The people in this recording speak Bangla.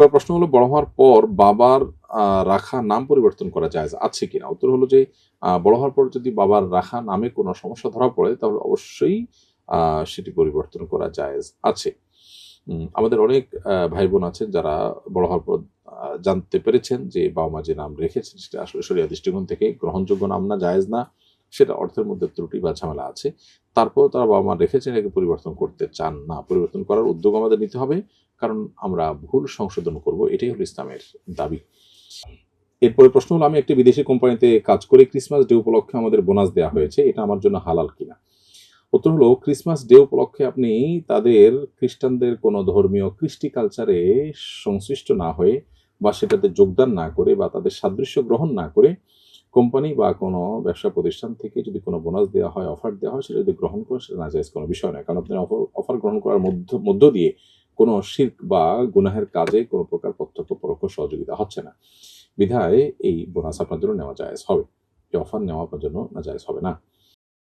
এবার প্রশ্ন হলো, বড় হওয়ার পর বাবার রাখা নাম পরিবর্তন করা যায় আছে কিনা? উত্তর হলো যে বড় হওয়ার পর যদি বাবার রাখা নামে কোনো সমস্যা ধরা পড়ে, তাহলে অবশ্যই সেটি পরিবর্তন করা যায় আছে। আমাদের অনেক ভাই বোন আছেন যারা বড় হওয়ার পর জানতে পেরেছেন যে বাবা মা যে নাম রেখেছেন, সেটা আসলে সরিয়া দৃষ্টিকোণ থেকে গ্রহণযোগ্য নাম না, জায়েজ না। সেটা অর্থের মধ্যে ত্রুটি বা ঝামেলা আছে। তারপর তারা বাবা মা রেখেছেন এটাকে পরিবর্তন করতে চান না। পরিবর্তন করার উদ্যোগ আমাদের নিতে হবে। কারণ আমরা ভুল সংশোধন করব, এটাই হলো ইসলামের দাবি। এরপরে প্রশ্ন হলো, আমি একটি বিদেশি কোম্পানিতে কাজ করে ক্রিসমাস ডে উপলক্ষে আমাদের বোনাস দেওয়া হয়েছে, এটা আমার জন্য হালাল কিনা? উত্তর হলো ক্রিসমাস ডে উপলক্ষে আপনি তাদের খ্রিস্টানদের কোনো ধর্মীয় কৃষ্টি কালচারে সংশ্লিষ্ট না হয়ে বা সেটাতে যোগদান না করে বা তাদের সাদৃশ্য গ্রহণ না করে কোম্পানি বা কোনো ব্যবসা প্রতিষ্ঠান থেকে যদি কোনো বোনাস দেওয়া হয়, অফার দেওয়া হয়, সেটা যদি গ্রহণ করে সেটা নাজাইজ কোনো বিষয় নয়। কারণ আপনি অফার অফার গ্রহণ করার মধ্য মধ্য দিয়ে কোনো শির্ক বা গুনাহের কাজে কোনো প্রকার প্রত্যক্ষ, পরোক্ষ সহযোগিতা হচ্ছে না। বিধায় এই বোনাস আপনার জন্য নেওয়া জায়েজ হবে। অফার নেওয়া আপনার জন্য না জায়েজ হবে না।